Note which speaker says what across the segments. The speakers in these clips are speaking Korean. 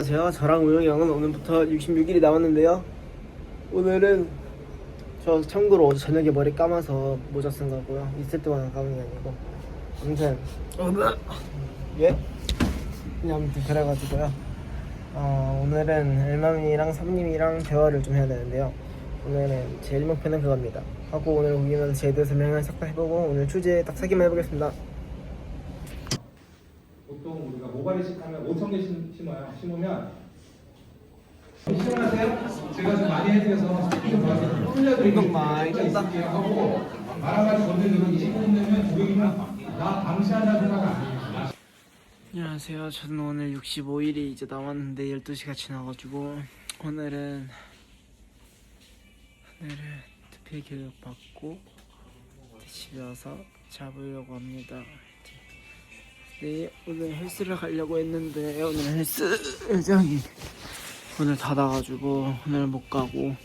Speaker 1: 안녕하세요. 저랑 우영이 형은 오늘부터 66일이 남았는데요. 오늘은 저 참고로 어제 저녁에 머리 감아서 모자 쓴 거고요. 있을 때만 감은 게 아니고. 아무튼 예? 그냥 아무튼 그래가지고요. 어, 오늘은 엘마민이랑 삼님이랑 대화를 좀 해야 되는데요. 오늘은 제 일목표는 그겁니다. 하고 오늘 오기면 제에 대해서 설명을 싹다 해보고 오늘 주제 딱 사기만 해보겠습니다.
Speaker 2: 보통 우리가 모발이식 하면 5천 개 심- 심어요. 심으면 시원하세요? 제가 좀 많이 해드려서 좀
Speaker 1: 많이 쩐다.
Speaker 2: 하고 말아가지고 건드리면 25분 되면 고객님은 나 방치한다는 생각 아니에요.
Speaker 1: 안녕하세요. 저는 오늘 65일이 이제 남았는데 12시가 지나가지고 오늘은 오늘은 특별 교육 받고 집에 와서 잡으려고 합니다. 네, 오늘 헬스를 가려고 했는데 오늘 헬스장이 오늘 닫아가지고 오늘 못 가고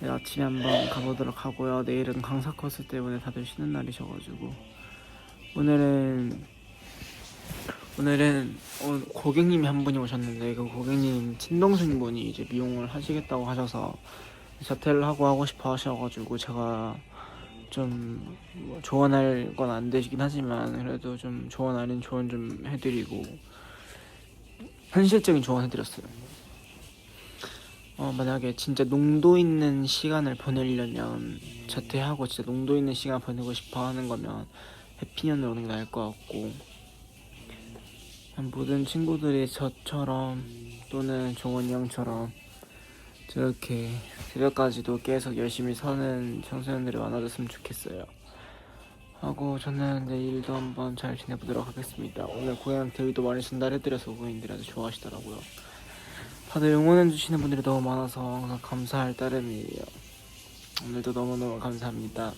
Speaker 1: 내일 아침에 한번 가보도록 하고요. 내일은 강사 코스 때문에 다들 쉬는 날이셔가지고 오늘은 오늘은 어, 고객님이 한 분이 오셨는데 그 고객님 친동생 분이 이제 미용을 하시겠다고 하셔서 자퇴를 하고 하고 싶어 하셔가지고 제가 좀 뭐 조언할 건 안 되시긴 하지만 그래도 좀 조언 아닌 조언 좀 해드리고 현실적인 조언 해드렸어요. 어, 만약에 진짜 농도 있는 시간을 보내려면 자퇴하고 진짜 농도 있는 시간 보내고 싶어 하는 거면 해피년으로 오는 게 나을 것 같고 모든 친구들이 저처럼 또는 종원이 형처럼 저렇게 새벽까지도 계속 열심히 사는 청소년들이 많아졌으면 좋겠어요. 하고 저는 내일도 한번 잘 지내보도록 하겠습니다. 오늘 고향 대위도 많이 전달해드려서 고객님들이 아주 좋아하시더라고요. 다들 응원해주시는 분들이 너무 많아서 항상 감사할 따름이에요. 오늘도 너무너무 감사합니다.